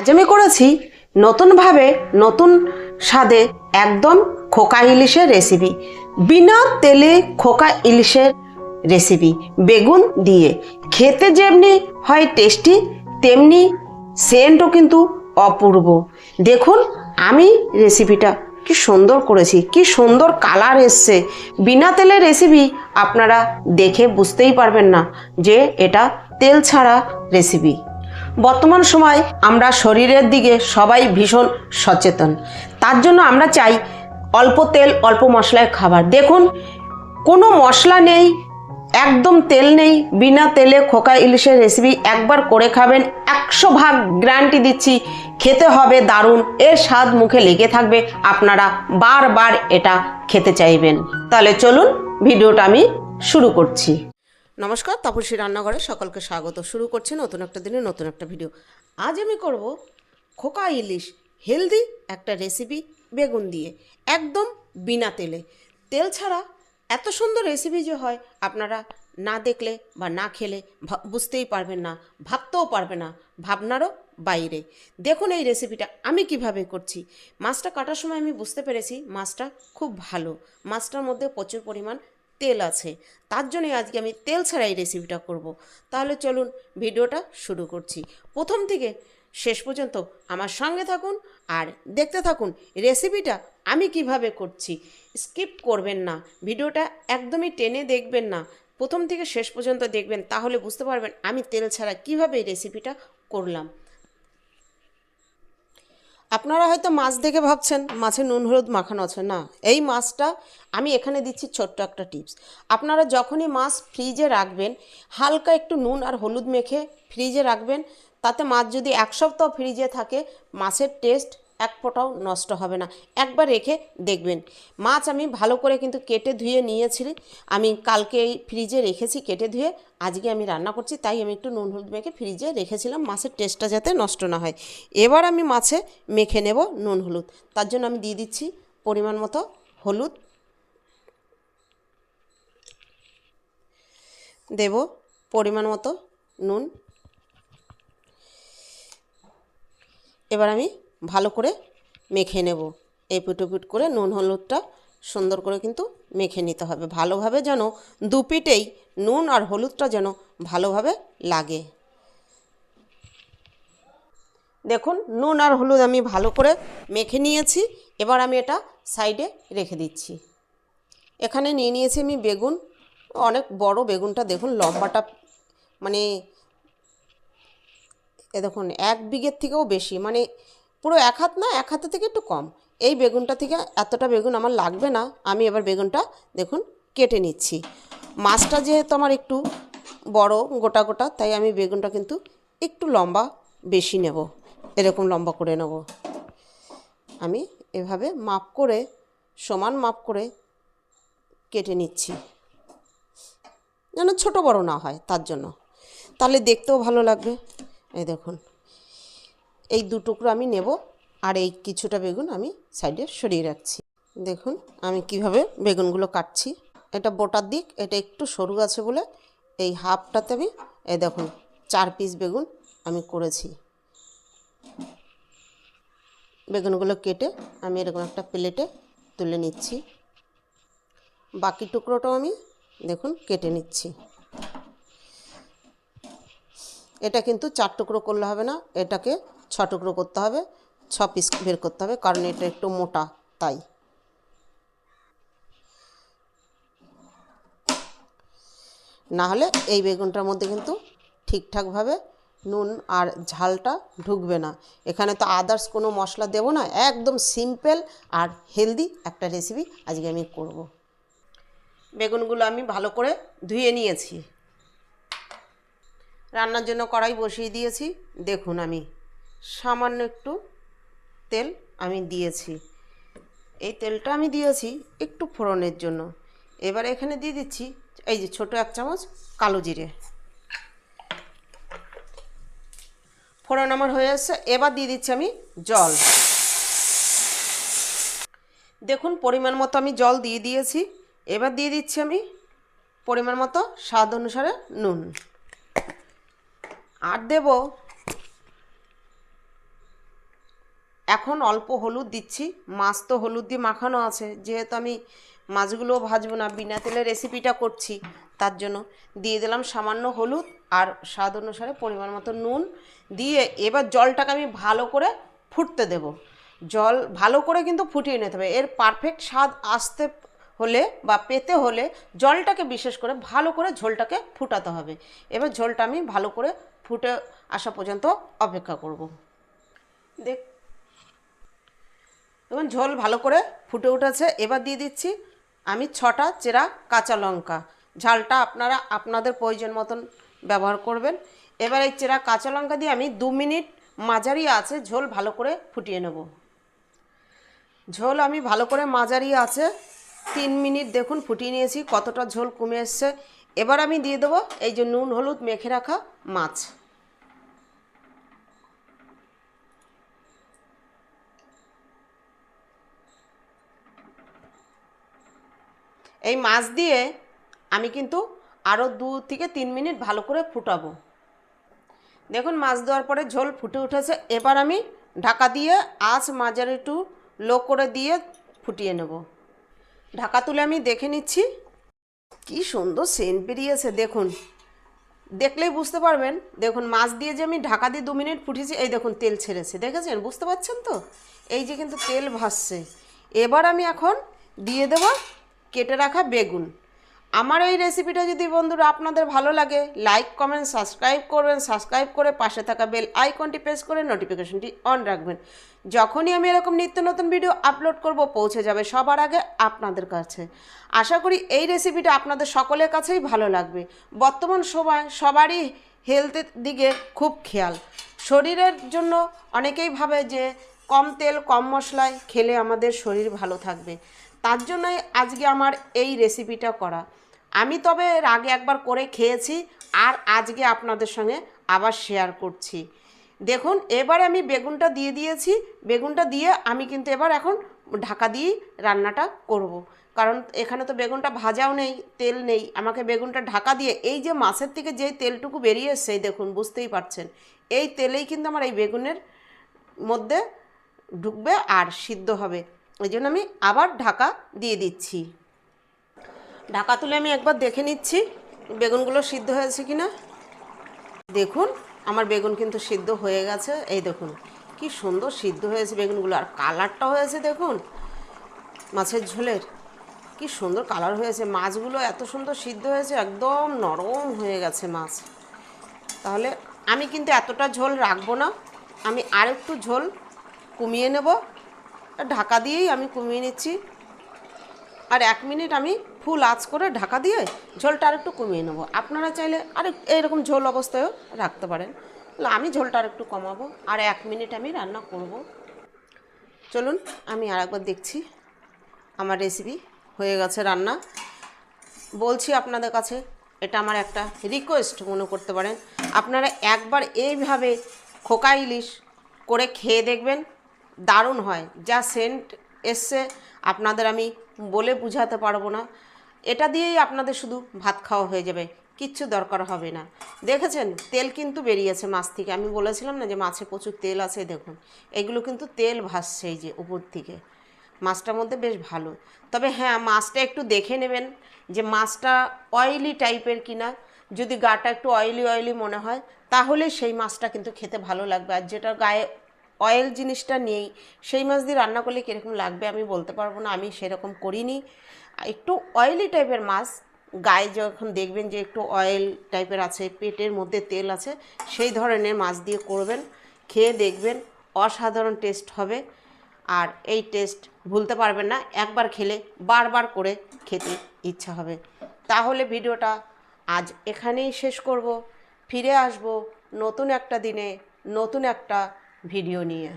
আজ আমি করেছি নতুনভাবে নতুন স্বাদে একদম খোকা ইলিশের রেসিপি। বিনা তেলে খোকা ইলিশের রেসিপি, বেগুন দিয়ে। খেতে যেমনি হয় টেস্টি, তেমনি সেন্টও কিন্তু অপূর্ব। দেখুন, আমি রেসিপিটা কি সুন্দর করেছি, কি সুন্দর কালার এসছে। বিনা তেলের রেসিপি আপনারা দেখে বুঝতেই পারবেন না যে এটা তেল ছাড়া রেসিপি। বর্তমান সময় আমরা শরীরের দিকে সবাই ভীষণ সচেতন। তার জন্য আমরা চাই অল্প তেল, অল্প মশলায় খাবার। দেখুন, কোনো মশলা নেই, একদম তেল নেই, বিনা তেলে খোকা ইলিশের রেসিপি একবার করে খাবেন, একশো ভাগ গ্যারান্টি দিচ্ছি, খেতে হবে দারুণ, এর স্বাদ মুখে লেগে থাকবে, আপনারা বারবার এটা খেতে চাইবেন। তাহলে চলুন, ভিডিওটা আমি শুরু করছি। নমস্কার, তাপসী রান্নাঘরে সকলকে স্বাগত। শুরু করছি নতুন একটা দিনে নতুন একটা ভিডিও আজ আমি করব খোকা ইলিশ, হেলদি একটা রেসিপি বেগুন দিয়ে, একদম বিনা তেলে। তেল ছাড়া এত সুন্দর রেসিপি যে হয়, আপনারা না দেখলে বা না খেলে বুঝতেই পারবেন না, ভাবতেও পারবে না, ভাবনারও বাইরে। দেখুন এই রেসিপিটা আমি কীভাবে করছি। মাছটা কাটার সময় আমি বুঝতে পেরেছি মাছটা খুব ভালো। মাছটার মধ্যে প্রচুর পরিমাণ তেল আছে। তার জন্যই আজকে আমি তেল ছাড়া এই রেসিপিটা করব। তাহলে চলুন ভিডিওটা শুরু করছি। প্রথম থেকে শেষ পর্যন্ত আমার সঙ্গে থাকুন আর দেখতে থাকুন রেসিপিটা আমি কীভাবে করছি। স্কিপ করবেন না। ভিডিওটা একদমই টেনে দেখবেন না। প্রথম থেকে শেষ পর্যন্ত দেখবেন, তাহলে বুঝতে পারবেন আমি তেল ছাড়া কীভাবে এই রেসিপিটা করলাম। আপনারা হয়তো মাছ দেখে ভাবছেন, মাছে নুন, হলুদ মাখানো আছে। না, এই মাছটা আমি এখানে দিচ্ছি ছোট্ট একটা টিপস। আপনারা যখনই মাছ ফ্রিজে রাখবেন, হালকা একটু নুন আর হলুদ মেখে ফ্রিজে রাখবেন, তাতে মাছ যদি এক সপ্তাহ ফ্রিজে থাকে, মাছের টেস্ট এক ফোঁটাও নষ্ট হবে না। একবার রেখে দেখবেন। মাছ আমি ভালো করে কিন্তু কেটে ধুয়ে নিয়েছি আমি কালকে এই ফ্রিজে রেখেছি কেটে ধুয়ে। আজকে আমি রান্না করছি, তাই আমি একটু নুন হলুদ মেখে ফ্রিজে রেখেছিলাম। মাছের টেস্টটা যাতে নষ্ট না হয়। এবার আমি মাছে মেখে নেব নুন হলুদ। তার জন্য আমি দিয়ে দিচ্ছি পরিমাণ মতো হলুদ। দেব পরিমাণ মতো নুন। এবার আমি ভালো করে মেখে নেব। এপুট ওপুট করে নুন হলুদটা সুন্দর করে কিন্তু মেখে নিতে হবে। ভালোভাবে যেন দুপিটেই নুন আর হলুদটা যেন ভালোভাবে লাগে। দেখুন, নুন আর হলুদ আমি ভালো করে মেখে নিয়েছি। এবার আমি এটা সাইডে রেখে দিচ্ছি। এখানে নিয়ে নিয়েছি আমি বেগুন। অনেক বড় বেগুনটা দেখুন, লম্বাটা মানে এ দেখুন, এক বিঘের থেকেও বেশি। মানে পুরো এক হাত না, এক হাতের থেকে একটু কম। এই বেগুনটা থেকে এতটা বেগুন আমার লাগবে না, আমি এবার বেগুনটা দেখুন কেটে নিচ্ছি। মাছটা যেহেতু আমার একটু বড়, গোটা গোটা, তাই আমি বেগুনটা কিন্তু একটু লম্বা বেশি নেব, এরকম লম্বা করে নেব। আমি এভাবে মাপ করে, সমান মাপ করে কেটে নিচ্ছি। যেন ছোট বড় না হয়, তার জন্য। তাহলে দেখতেও ভালো লাগবে। এই দেখুন। এই দু টুকরো আমি নেব আর এই কিছুটা বেগুন আমি সাইডে সরিয়ে রাখছি। দেখুন, আমি কীভাবে বেগুনগুলো কাটছি। এটা বোটার দিক, এটা একটু সরু আছে বলে এই হাফটাতে আমি, এই দেখুন, চার পিস বেগুন আমি করেছি। বেগুনগুলো কেটে আমি এরকম একটা প্লেটে তুলে নিচ্ছি। বাকি টুকরোটাও আমি, দেখুন, কেটে নিচ্ছি। এটা কিন্তু চার টুকরো করলে হবে না, এটাকে ছ টুকরো করতে হবে, ছ পিস বের করতে হবে, কারণ এটা একটু মোটা, তাই। না হলে এই বেগুনটার মধ্যে কিন্তু ঠিকঠাকভাবে নুন আর ঝালটা ঢুকবে না। এখানে তো আদার্স কোনো মশলা দেব না, একদম সিম্পল আর হেলদি একটা রেসিপি আজকে আমি করব। বেগুনগুলো আমি ভালো করে ধুয়ে নিয়েছি। রান্নার জন্য কড়াই বসিয়ে দিয়েছি, দেখুন আমি। সামান্য একটু তেল আমি দিয়েছি। এই তেলটা আমি দিয়েছি একটু ফোড়নের জন্য। এবার এখানে দিয়ে দিচ্ছি এই যে ছোট এক চামচ কালো জিরে। ফোড়ন আমার হয়ে এসছে, এবার দিয়ে দিচ্ছি আমি জল। দেখুন, পরিমাণ মতো আমি জল দিয়ে দিয়েছি। এবার দিয়ে দিচ্ছি আমি পরিমাণ মতো স্বাদ অনুসারে নুন। আর দেব এখন অল্প হলুদ দিচ্ছি মাছ তো হলুদ দিয়ে মাখানো আছে। যেহেতু আমি মাছগুলো ভাজবো না, বিনা তেলে রেসিপিটা করছি, তার জন্য দিয়ে দিলাম সামান্য হলুদ আর স্বাদ অনুসারে পরিমাণ মতো নুন দিয়ে এবার জলটাকে আমি ভালো করে ফুটতে দেব। জল ভালো করে কিন্তু ফুটিয়ে নিতে হবে। এর পারফেক্ট স্বাদ আসতে হলে বা পেতে হলে জলটাকে বিশেষ করে ভালো করে ঝোলটাকে ফুটাতে হবে। এবার ঝোলটা আমি ভালো করে ফুটে আসা পর্যন্ত অপেক্ষা করব। দেখ দেখুন, ঝোল ভালো করে ফুটে উঠেছে। এবার দিয়ে দিচ্ছি আমি ছটা চেরা কাঁচা লঙ্কা। ঝালটা আপনারা আপনাদের প্রয়োজন মতন ব্যবহার করবেন। এবার এই চেরা কাঁচা লঙ্কা দিয়ে আমি দু মিনিট মাঝারি আছে ঝোল ভালো করে ফুটিয়ে নেব। ঝোল আমি ভালো করে মাঝারি আছে, তিন মিনিট দেখুন ফুটিয়ে নিয়েছি, কতটা ঝোল কমে এসছে। এবার আমি দিয়ে দেবো এই যে নুন, হলুদ মেখে রাখা মাছ। এই মাছ দিয়ে আমি কিন্তু আরও দু থেকে তিন মিনিট ভালো করে ফুটাবো। দেখুন, মাছ দেওয়ার পরে ঝোল ফুটে উঠেছে। এবার আমি ঢাকা দিয়ে আঁচ মাঝারি একটু লো করে দিয়ে ফুটিয়ে নেব। ঢাকা তুলে আমি দেখে নিচ্ছি। কি সুন্দর সেন্ট বেরিয়েছে, দেখুন। দেখলেই বুঝতে পারবেন। দেখুন, মাছ দিয়ে যে আমি ঢাকা দিয়ে দু মিনিট ফুটিয়েছি এই দেখুন, তেল ছেড়েছে। দেখেছেন? বুঝতে পারছেন তো? এই যে কিন্তু তেল ভাসছে। এবার আমি এখন দিয়ে দেব কেটে রাখা বেগুন। আমার এই রেসিপিটা যদি বন্ধুরা আপনাদের ভালো লাগে লাইক কমেন্ট সাবস্ক্রাইব করবেন। সাবস্ক্রাইব করে পাশে থাকা বেল আইকনটি প্রেস করে নোটিফিকেশনটি অন রাখবেন। যখনই আমি এরকম নিত্য নতুন ভিডিও আপলোড করব, পৌঁছে যাবে সবার আগে আপনাদের কাছে। আশা করি এই রেসিপিটা আপনাদের সকলের কাছেই ভালো লাগবে। বর্তমান সময় সবারই হেলথের দিকে খুব খেয়াল। শরীরের জন্য অনেকেই ভাবে যে কম তেল, কম মশলায় খেলে আমাদের শরীর ভালো থাকবে। তার জন্যই আজকে আমার এই রেসিপিটা করা। আমি তবে এর আগে একবার করে খেয়েছি আর আজকে আপনাদের সঙ্গে আবার শেয়ার করছি। দেখুন, এবার আমি বেগুনটা দিয়ে দিয়েছি। বেগুনটা দিয়ে আমি কিন্তু এবার এখন ঢাকা দিয়েই রান্নাটা করব। কারণ এখানে তো বেগুনটা ভাজাও নেই, তেল নেই। আমাকে বেগুনটা ঢাকা দিয়ে এই যে মাছের থেকে যেই তেলটুকু বেরিয়ে এসছে দেখুন, বুঝতেই পারছেন। এই তেলেই কিন্তু আমার এই বেগুনের মধ্যে ঢুকবে আর সিদ্ধ হবে। এই জন্য আমি আবার ঢাকা দিয়ে দিচ্ছি। ঢাকা তুলে আমি একবার দেখে নিচ্ছি বেগুনগুলো সিদ্ধ হয়েছে কি না দেখুন, আমার বেগুন কিন্তু সিদ্ধ হয়ে গেছে। এই দেখুন, কি সুন্দর সিদ্ধ হয়েছে বেগুনগুলো। আর কালারটা হয়েছে দেখুন, মাছের ঝোলের। কি সুন্দর কালার হয়েছে। মাছগুলো এত সুন্দর সিদ্ধ হয়েছে, একদম নরম হয়ে গেছে মাছ। তাহলে আমি কিন্তু এতটা ঝোল রাখব না। আমি আরেকটু ঝোল কমিয়ে নেব। ঢাকা দিয়েই আমি কমিয়ে নিচ্ছি। আর এক মিনিট আমি ফুল আঁচ করে ঢাকা দিয়ে ঝোলটা আর একটু কমিয়ে নেব। আপনারা চাইলে আর এরকম ঝোল অবস্থায়ও রাখতে পারেন। আমি ঝোলটা আর একটু কমাবো আর এক মিনিট আমি রান্না করব। চলুন আমি আর একবার দেখছি আমার রেসিপি হয়ে গেছে রান্না। বলছি আপনাদের কাছে, এটা আমার একটা রিকোয়েস্ট মনে করতে পারেন। আপনারা একবার এইভাবে খোকা ইলিশ করে খেয়ে দেখবেন। দারুণ হয়। যা সেন্ট এসছে, আপনাদের আমি বলে বুঝাতে পারব না। এটা দিয়েই আপনাদের শুধু ভাত খাওয়া হয়ে যাবে। কিচ্ছু দরকার হবে না। দেখেছেন? তেল কিন্তু বেরিয়েছে মাছ থেকে। আমি বলেছিলাম না যে মাছে প্রচুর তেল আছে, দেখুন। এগুলো কিন্তু তেল ভাসছে এই যে উপর থেকে। মাছটার মধ্যে বেশ ভালো। তবে হ্যাঁ মাছটা একটু দেখে নেবেন যে মাছটা অয়েলি টাইপের কিনা। যদি গাটা একটু অয়েলি অয়েলি মনে হয়, তাহলে সেই মাছটা কিন্তু খেতে ভালো লাগবে। আর যেটা গায়ে অয়েল জিনিসটা নেই। সেই মাছ দিয়ে রান্না করলে কীরকম লাগবে আমি বলতে পারব না, আমি সেরকম করিনি। একটু অয়েলি টাইপের মাছ, গায়ে যখন দেখবেন যে একটু অয়েল টাইপের আছে, পেটের মধ্যে তেল আছে, সেই ধরনের মাছ দিয়ে করবেন। খেয়ে দেখবেন অসাধারণ টেস্ট হবে। আর এই টেস্ট ভুলতে পারবেন না, একবার খেলে বারবার করে খেতে ইচ্ছা হবে। তাহলে ভিডিওটা আজ এখানেই শেষ করব। ফিরে আসব নতুন একটা দিনে, নতুন একটা ভিডিও নিয়ে